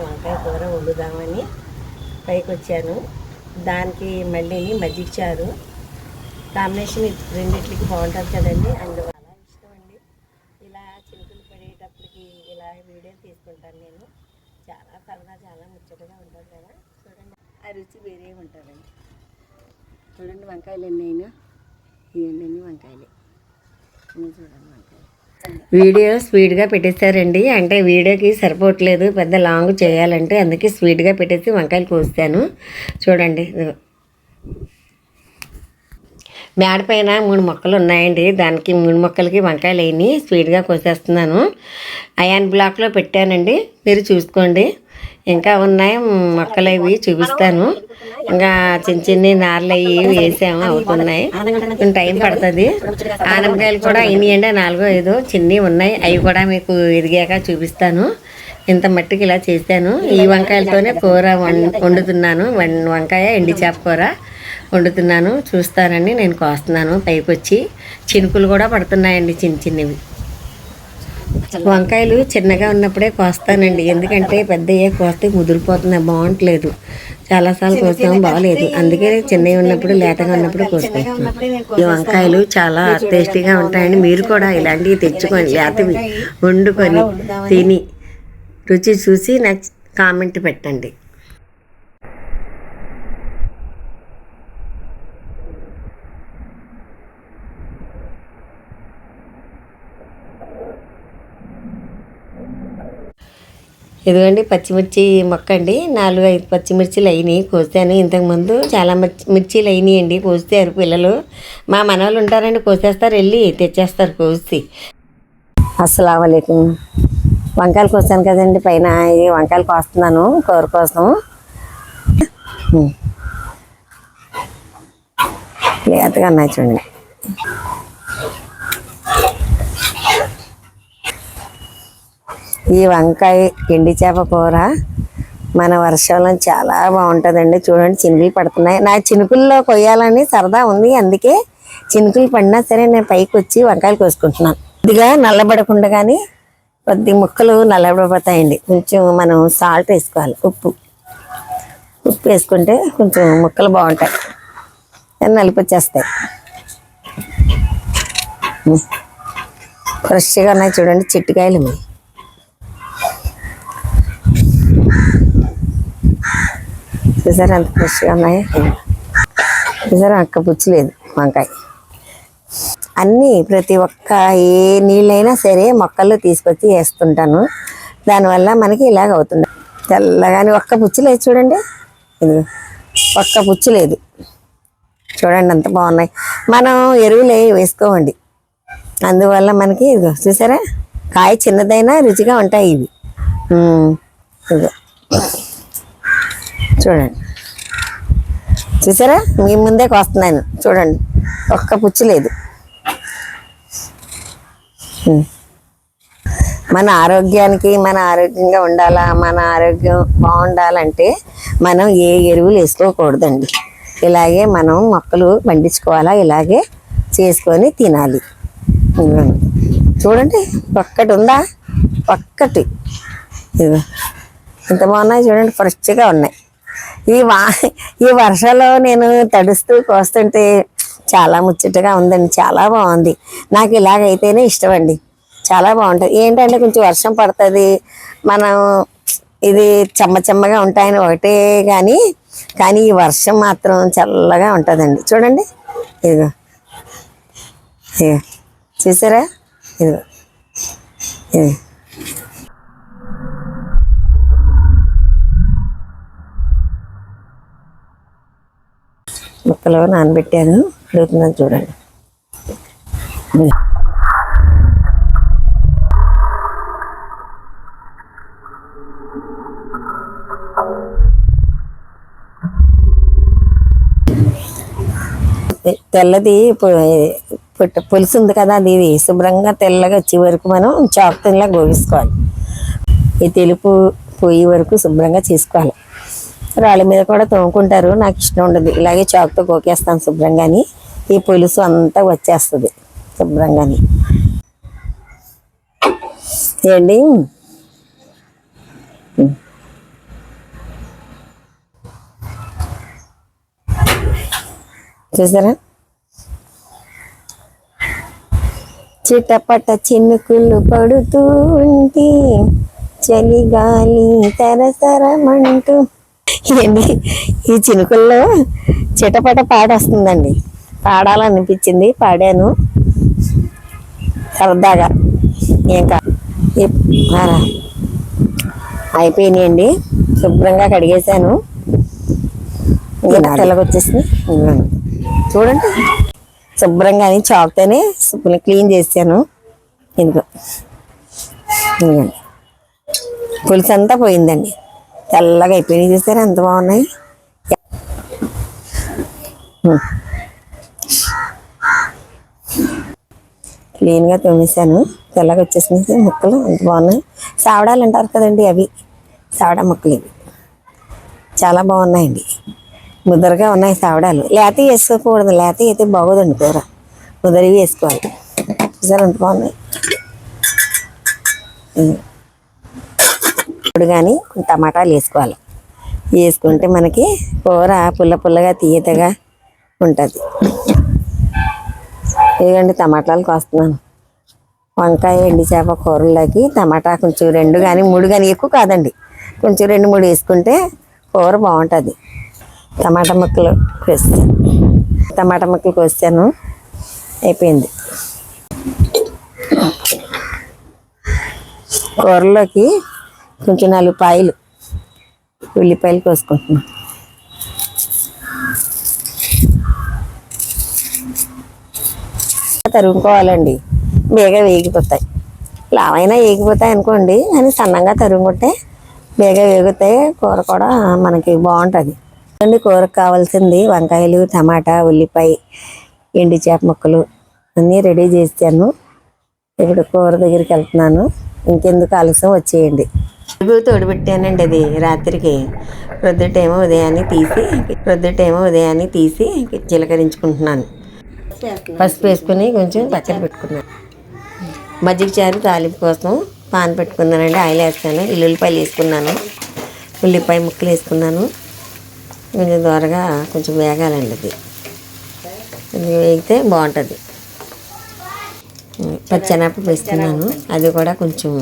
వంకాయ కూర వండుదామని పైకి వచ్చాను దానికి మళ్ళీ మజ్జిగ చారు కాంబినేషన్ రెండింటికి బాగుంటుంది కదండి. అందువల్ల ఇష్టం అండి. ఇలా చినుకులు పడేటప్పటికి ఇలా వీడియో తీసుకుంటాను నేను. చాలా సరదా చాలా ముచ్చటగా ఉంటుంది కదా. చూడండి. ఆ రుచి వేరే ఉంటుందండి. చూడండి వంకాయలు ఎన్ని అయినా ఇవన్నీ వంకాయలే. వంకాయలు చూడండి వీడియో స్వీట్గా పెట్టేశారండి అంటే వీడియోకి సరిపోవట్లేదు. పెద్ద లాంగ్ చేయాలంటే అందుకే స్వీట్గా పెట్టేసి వంకాయలు కోస్తాను. చూడండి. మేడ పైన మూడు మొక్కలు ఉన్నాయండి. దానికి మూడు మొక్కలకి వంకాయలు అయినాయి స్వీట్గా కోసేస్తున్నాను. అయాన్ బ్లాక్లో పెట్టానండి. మీరు చూసుకోండి. ఇంకా ఉన్నాయి మొక్కలు అవి చూపిస్తాను. ఇంకా చిన్న చిన్న నార్లు అవి వేసాము అవుతున్నాయి. కొంచెం టైం పడుతుంది. ఆనపకాయలు కూడా అయినాయండి నాలుగో ఐదో చిన్నవి ఉన్నాయి. అవి కూడా మీకు ఎదిగాక చూపిస్తాను. ఇంత మట్టికి ఇలా చేశాను. ఈ వంకాయలతోనే కూర వం- వండుతున్నాను. వం- వంకాయ ఎండి చేప కూర వండుతున్నాను. చూస్తానని నేను కోస్తున్నాను పైకి వచ్చి చినుకులు కూడా పడుతున్నాయండి చిన్న చిన్నవి. వంకాయలు చిన్నగా ఉన్నప్పుడే కోస్తానండి. ఎందుకంటే పెద్దయ్యే కోస్తే ముదిరిపోతున్నాయి బాగుంటలేదు. చాలాసార్లు కోస్తాం బాగలేదు. అందుకే చిన్నవి ఉన్నప్పుడు లేతగా ఉన్నప్పుడు కోసుకుంటున్నాం ఈ వంకాయలు చాలా టేస్టీగా ఉంటాయండి. మీరు కూడా ఇలాంటివి తెచ్చుకొని లేతవి వండుకొని తిని రుచి చూసి నాకు కామెంట్ పెట్టండి. ఇదిగోండి పచ్చిమిర్చి మొక్క అండి నాలుగు ఐదు పచ్చిమిర్చిలు అయినాయి. కోసాను. ఇంతకుముందు చాలా మిర్చి మిర్చీలు అండి కోసారు పిల్లలు. మా మనవాళ్ళు ఉంటారండి. కోసేస్తారు. వెళ్ళి తెచ్చేస్తారు కోసి. అస్సలామలైకుం వంకాయలు కోసాను కదండి. పైన ఈ వంకాయలు కోస్తున్నాను. కూర కోసం ఉం. లేతగా ఉన్నాయి చూడండి. ఈ వంకాయ ఎండి చేప కూర మన వర్షంలో చాలా బాగుంటుందండి. చూడండి చినుకులు పడుతున్నాయి. నా చినుకుల్లో కొయ్యాలని సరదా ఉంది. అందుకే చినుకులు పడినా సరే నేను పైకి వచ్చి వంకాయలు కోసుకుంటున్నాను. ఇదిగా నల్లబడకుండా కానీ కొద్ది ముక్కలు నల్లబడిపోతాయండి కొంచెం మనం సాల్ట్ వేసుకోవాలి ఉప్పు. ఉప్పు వేసుకుంటే కొంచెం ముక్కలు బాగుంటాయి. నలిపి వచ్చేస్తాయి ఫ్రెష్గా ఉన్నాయి చూడండి చిట్టుకాయలు ఇవి. చూసారా అంత ఫ్రెష్గా ఉన్నాయి? చూసారా అక్క పుచ్చలేదు వంకాయ. అన్నీ ప్రతి ఒక్క ఏ నీళ్ళైనా సరే మొక్కల్లో తీసుకొచ్చి వేస్తుంటాను. దానివల్ల మనకి ఇలాగ అవుతుంది. తెల్లగాని ఒక్క పుచ్చు లేదు చూడండి. ఇది ఒక్క పుచ్చు లేదు. చూడండి అంత బాగున్నాయి. మనం ఎరువులు ఏ వేసుకోమండి. అందువల్ల మనకి ఇదిగో చూసారా? కాయ చిన్నదైనా రుచిగా ఉంటాయి ఇవి. ఇదిగో. చూడండి. చూసారా? మీ ముందే కోస్తున్నాను. చూడండి. ఒక్క పుచ్చు లేదు. మన ఆరోగ్యానికి మన ఆరోగ్యంగా ఉండాలా మన ఆరోగ్యం బాగుండాలంటే మనం ఏ ఎరువులు వేసుకోకూడదండి. ఇలాగే మనం మొక్కలు పండించుకోవాలా? ఇలాగే చేసుకొని తినాలి. చూడండి. ఒక్కటి ఉందా? ఒక్కటి. ఎంత బాగున్నాయి చూడండి ఫ్రెష్గా ఉన్నాయి. ఈ వా ఈ వర్షాలు నేను తడుస్తూ కోస్తుంటే చాలా ముచ్చటగా ఉందండి చాలా బాగుంది. నాకు ఇలాగైతేనే ఇష్టం అండి చాలా బాగుంటుంది. ఏంటంటే కొంచెం వర్షం పడుతుంది మనం ఇది చెమ్మ చెమ్మగా ఉంటాయని ఒకటే కానీ కానీ ఈ వర్షం మాత్రం చల్లగా ఉంటుందండి. చూడండి ఇదిగో. ఇదిగో. చూసారా? ఇదిగో. ఇది ముక్కలు నానబెట్టాను. అడుగుతున్నాను చూడండి. తెల్లది పుట్ట పులుసు ఉంది కదా అది ఇది. శుభ్రంగా తెల్లగా వచ్చే వరకు మనం చాకుతో గోగించుకోవాలి ఈ తెలుపు పోయే వరకు శుభ్రంగా చేసుకోవాలి. రాళ్ళ మీద కూడా తోముకుంటారు. నాకు ఇష్టం ఉండదు. ఇలాగే చాకుతో గోకేస్తాను శుభ్రంగాని. ఈ పులుసు అంతా వచ్చేస్తుంది శుభ్రంగాని. ఏంటి? చూసారా? చిటపట చినుకులు పడుతూ ఉంటే చలిగాలి తరతరమంటూ ఏంటి ఈ చినుకుల్లో చిటపట పాట వస్తుందండి పాడాలనిపించింది పాడాను. సరదాగా. ఏం కా ఇప్- ఆరా. అయిపోయినాయండి. శుభ్రంగా కడిగేశాను. ఇంకా తెల్లగా వచ్చేసింది. చూడండి. శుభ్రంగా అని చాక్తోనే శుభ్రంగా క్లీన్ చేశాను. ఇదిగో. పులుసు అంతా పోయిందండి. తెల్లగా అయిపోయినాయి. చూసారా ఎంత బాగున్నాయి? క్లీన్గా తోమేశాను తెల్లగా వచ్చేసినాయి. ముక్కలు ఎంత బాగున్నాయి. సావడాలు అంటారు కదండి అవి. సావడా ముక్కలు ఇవి. చాలా బాగున్నాయండి. ముద్దరగా ఉన్నాయి సావడాలు. లేత వేసుకోకూడదు. లేత అయితే బాగోదండి కూర. ముద్దరివి వేసుకోవాలి. చూసారు ఎంత బాగున్నాయి? ఇప్పుడు కానీ టమాటాలు వేసుకోవాలి. వేసుకుంటే మనకి కూర పుల్ల పుల్లగా తీయతగా ఉంటుంది. ఇదిగండి టమాటాలు కోస్తున్నాను. వంకాయ ఎండి చేప కూరలోకి టమాటా కొంచెం రెండు కానీ మూడు కానీ ఎక్కువ కాదండి. కొంచెం రెండు మూడు వేసుకుంటే కూర బాగుంటుంది. టమాటా ముక్కలు కోసాను టమాటా ముక్కలు కోసాను. అయిపోయింది. కూరలోకి కొంచెం నాలుగు పాయలు ఉల్లిపాయలు కోసుకుంటున్నాను తరుగుకోవాలండి బేగా వేగిపోతాయి. లావైనా వేగిపోతాయి అనుకోండి అని సన్నంగా తరుగుకుంటే బేగా వేగుతాయి. కూర కూడా మనకి బాగుంటుంది. అండి కూరకు కావాల్సింది వంకాయలు టమాటా ఉల్లిపాయ ఎండి చేప ముక్కలు అన్నీ రెడీ చేశాను ఇప్పుడు కూర దగ్గరికి వెళ్తున్నాను. ఇంకెందుకు ఆలస్యం వచ్చేయండి. పెరుగు తోడుపెట్టానండి అది రాత్రికి. ప్రొద్దుటేమో ఉదయాన్నే తీసి ప్రొద్దుటేమో ఉదయాన్నే తీసి జీలకరించుకుంటున్నాను. పసుపు వేసుకుని కొంచెం పచ్చడి పెట్టుకున్నాను. మజ్జిగ చారు తాలింపు కోసం పాన్ పెట్టుకున్నానండి ఆయిల్ వేస్తాను ఎల్లుల్లిపాయలు వేసుకున్నాను ఉల్లిపాయ ముక్కలు వేసుకున్నాను. కొంచెం దోరగా కొంచెం వేగాలండి అది. వేగితే బాగుంటుంది. పచ్చెనపప్పు వేస్తున్నాను అది కూడా కొంచెం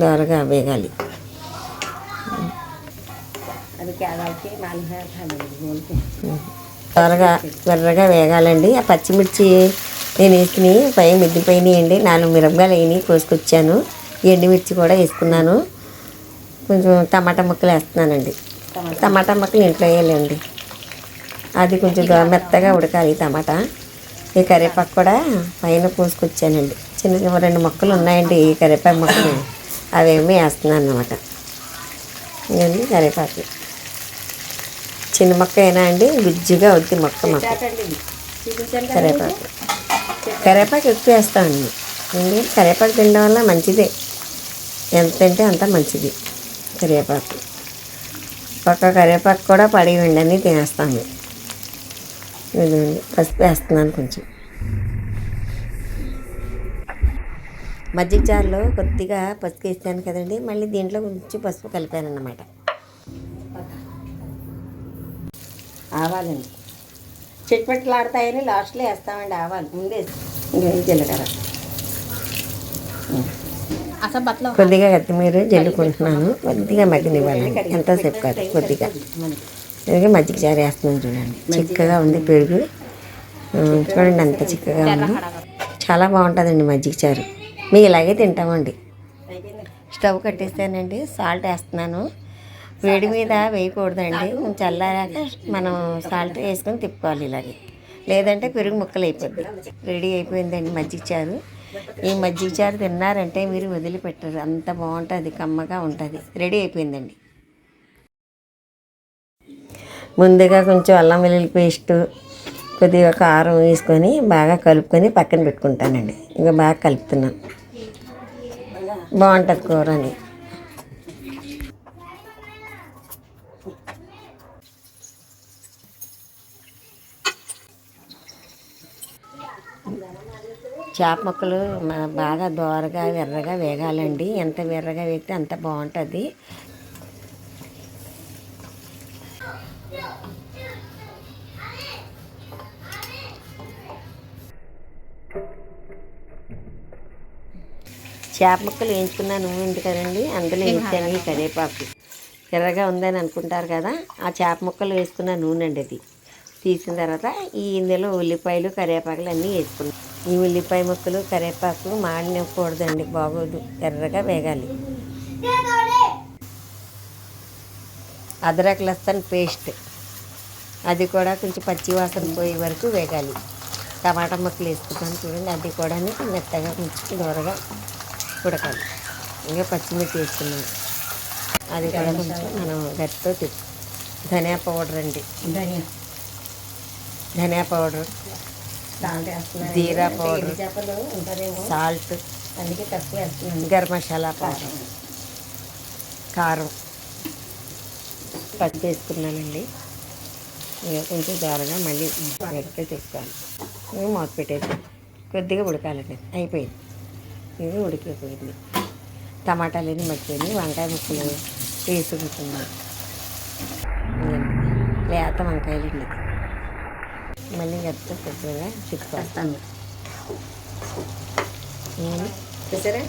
దోరగా వేగాలి. త్వరగా ఎర్రగా వేగాలండి. ఆ పచ్చిమిర్చి నేను వేసుకుని పై మిద్దిపోయినాయండి నాలుగు మిరపకాయలు వేయని కోసుకొచ్చాను. ఎండుమిర్చి కూడా వేసుకున్నాను. కొంచెం టమాటా ముక్కలు వేస్తున్నానండి. టమాటా ముక్కలు ఇంట్లో వేయాలండి. అది కొంచెం మెత్తగా ఉడకాలి టమాటా. ఈ కరివేపాకు కూడా పైన కోసుకొచ్చానండి. చిన్న చిన్న రెండు మొక్కలు ఉన్నాయండి ఈ కరివేపాకు మొక్కలు. అవేమీ వేస్తున్నాను అనమాట ఇవన్నీ కరివేపాకు. చిన్న మొక్క అయినా అండి? గుజ్జుగా వద్దు మొక్క మొక్క కరివేపాకు కరివేపాకు ఎక్కువ వేస్తామండి ఎందుకంటే కరివేపాకు తినడం వల్ల మంచిదే. ఎంత తింటే అంత మంచిది కరివేపాకు పక్క కరివేపాకు కూడా పడేయండి అని తినేస్తాము పసుపు వేస్తున్నాను కొంచెం. మజ్జిగ జార్లో కొద్దిగా పసుపు వేస్తాను కదండి. మళ్ళీ దీంట్లో కొంచెం పసుపు కలిపాను అన్నమాట ఆవాలండి చిట్పట్లాడతాయని లాస్ట్లో వేస్తామండి ఆవాలు. ముందే ఇంకా జీలకర్ర కొద్దిగా కొత్తిమీర జల్లుకుంటున్నాను. కొద్దిగా మగ్గనివ్వాలి. ఎంతసేపు కాదు? కొద్దిగా. ఇదిగే మజ్జిగ చారు వేస్తున్నాను చూడండి. చిక్కగా ఉంది పెరుగు. చూడండి అంత చిక్కగా ఉంది. చాలా బాగుంటుందండి మజ్జిగ చారు. మేము ఇలాగే తింటామండి. స్టవ్ కట్టేస్తానండి. సాల్ట్ వేస్తున్నాను. వేడి మీద వేయకూడదండి. చల్లారాక మనం సాల్ట్ వేసుకొని తిప్పుకోవాలి ఇలాగే. లేదంటే పెరుగు ముక్కలు అయిపోద్ది. రెడీ అయిపోయిందండి మజ్జిగ చారు. ఈ మజ్జిగ చారు తిన్నారంటే మీరు వదిలిపెట్టరు. అంత బాగుంటుంది కమ్మగా ఉంటుంది. రెడీ అయిపోయిందండి. ముందుగా కొంచెం అల్లం వెల్లుల్లి పేస్ట్ కొద్దిగా కారం వేసుకొని బాగా కలుపుకొని పక్కన పెట్టుకుంటానండి. ఇంకా బాగా కలుపుతున్నాను. బాగుంటుంది కూర అని చేప ముక్కలు బాగా దోరగా విర్రగా వేగాలండి. ఎంత విర్రగా వేగితే అంత బాగుంటుంది. చేప ముక్కలు వేయించుకున్న నూనె ఉంది కదండి అందులో వేసాను ఈ కరివేపాకు. ఎర్రగా ఉందని అనుకుంటారు కదా ఆ చేప ముక్కలు వేసుకున్న నూనె అండి అది. తీసిన తర్వాత ఈ ఇందులో ఉల్లిపాయలు కరివేపాకులు అన్నీ వేసుకున్నాం. ఈ ఉల్లిపాయ ముక్కలు కరివేపాకు మాడినకూడదండి బాగోదు ఎర్రగా వేగాలి. అదరక లస్తన్ పేస్ట్. అది కూడా కొంచెం పచ్చి వాసన పోయే వరకు వేగాలి. టమాటా ముక్కలు వేసుకుంటాను చూడండి. అది కూడా మెత్తగా కొంచెం దూరగా ఉడకాలి. ఇంకా పచ్చిమిర్చి వేసుకున్నాం అది కూడా కొంచెం మనం గట్టితో తిప్పు. ధనియా పౌడర్ అండి. ధనియా పౌడర్. జీరా పౌడర్ సాల్ట్ అందుకే తక్కువ గరం మసాలా పౌడర్ కారం. పచ్చి వేసుకున్నానండి ఇక కొంచెం దూరంగా మళ్ళీ గట్టిగా తిప్పాలి ఇక మూత పెట్టేసి కొద్దిగా ఉడకాలండి. అయిపోయింది. ఇది ఉడికిపోయింది. టమాటాలు అన్నీ మగ్గిపోయినాయి. వంకాయ ముక్కలు వేసుకుంటున్నాను. లేత వంకాయలు అండి మళ్ళీ చూసారా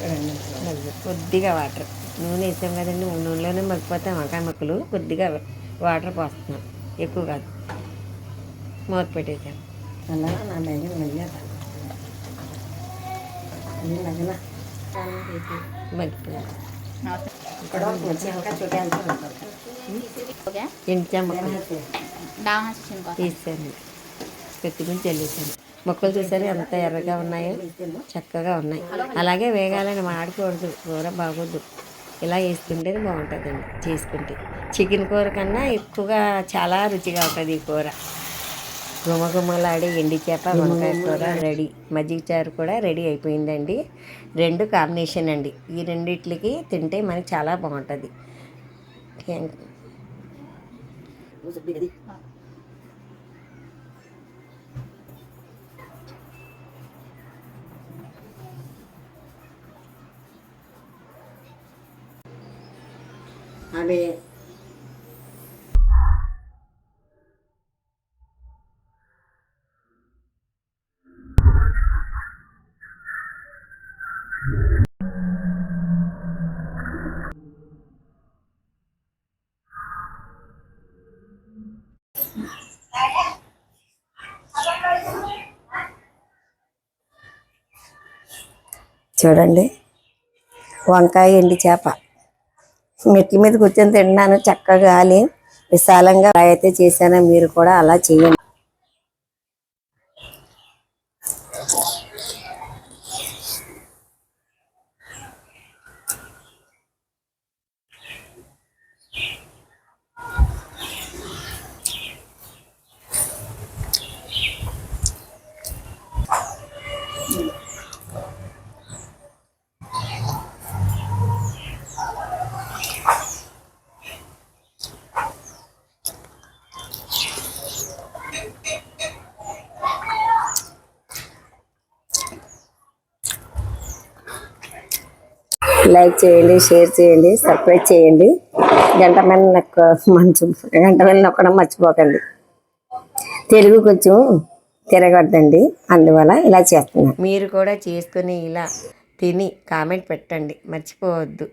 రెండు నిమిషాలు. మగ్గి కొద్దిగా వాటర్. నూనె వేసాం కదండి నూనెలోనే మగ్గిపోతాం వంకాయ ముక్కలు. కొద్దిగా వాటర్ పోస్తున్నాం. ఎక్కువ కాదు. మూత పెట్టేసాను అలా నా దగ్గర మగ్గిపోయింది. తీసాను పెట్టి ముందు చెల్లేసాను మొక్కలు చూసారు? ఎంత ఎర్రగా ఉన్నాయో? చక్కగా ఉన్నాయి. అలాగే వేగాలని మాడకూడదు కూర బాగోద్దు ఇలా వేసుకుంటేనే బాగుంటుందండి. చేసుకుంటే. చికెన్ కూర కన్నా ఎక్కువగా చాలా రుచిగా ఉంటుంది ఈ కూర. గుమగుమలాడే ఎండి చేప వంకాయ కూర రెడీ. మజ్జిగ చారు కూడా రెడీ అయిపోయిందండి. రెండు కాంబినేషన్ అండి. ఈ రెండిట్లకి తింటే మనకి చాలా బాగుంటుంది. థ్యాంక్ అవి చూడండి. వంకాయ ఎండి చేప. మెట్ల మీద కూర్చొని తిన్నాను చక్కగా గాలి. విశాలంగా అయితే చేశానో. మీరు కూడా అలా చేయండి. లైక్ చేయండి షేర్ చేయండి సబ్స్క్రైబ్ చేయండి. గంట మీద నొక్క మంచి గంట మీద నొక్కడం మర్చిపోకండి. తెలుగు కొంచెం తిరగొద్దండి అందువల్ల ఇలా చేస్తున్నాను మీరు కూడా చేసుకుని ఇలా తిని కామెంట్ పెట్టండి మర్చిపోవద్దు.